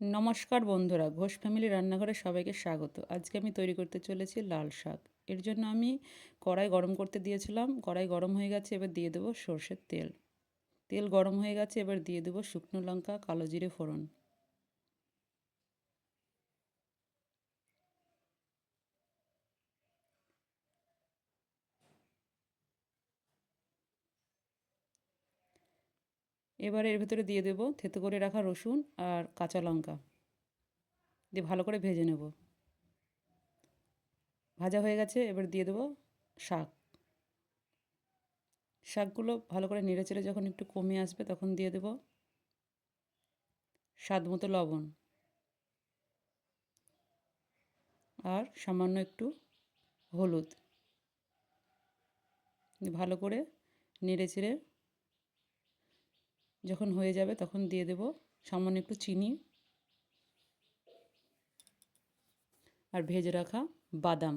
নমস্কার বন্ধুরা, ঘোষ ফ্যামিলি রান্নাঘরে সবাইকে স্বাগত। আজকে আমি তৈরি করতে চলেছি লাল শাক। এর জন্য আমি কড়াই গরম করতে দিয়েছিলাম, কড়াই গরম হয়ে গেছে, এবার দিয়ে দেবো সর্ষের তেল। তেল গরম হয়ে গেছে, এবার দিয়ে দেবো শুকনো লঙ্কা, কালো জিরে ফোড়ন। এবার এর ভেতরে দিয়ে দেবো থেতো করে রাখা রসুন আর কাঁচা লঙ্কা। দিয়ে ভালো করে ভেজে নেব। ভাজা হয়ে গেছে, এবার দিয়ে দেবো শাক। শাকগুলো ভালো করে নেড়ে চেড়ে যখন একটু কমে আসবে তখন দিয়ে দেব স্বাদ মতো লবণ। আর সামান্য একটু হলুদ। ভালো করে নেড়ে চেড়ে যখন হয়ে যাবে তখন দিয়ে দেব সামান্য একটু চিনি আর ভেজে রাখা বাদাম।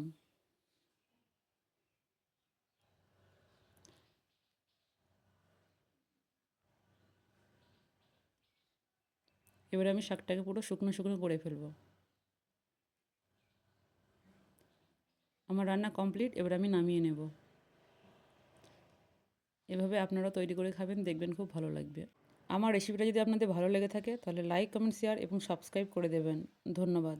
এবারে আমি শাকটাকে পুরো শুকনো শুকনো করে ফেলব। আমার রান্না কমপ্লিট, এবার আমি নামিয়ে নেব। এভাবে আপনারা তৈরি করে খাবেন, দেখবেন খুব ভালো লাগবে। আমার রেসিপিটা যদি আপনাদের ভালো লেগে থাকে, তাহলে লাইক কমেন্ট শেয়ার এবং সাবস্ক্রাইব করে দেবেন। ধন্যবাদ।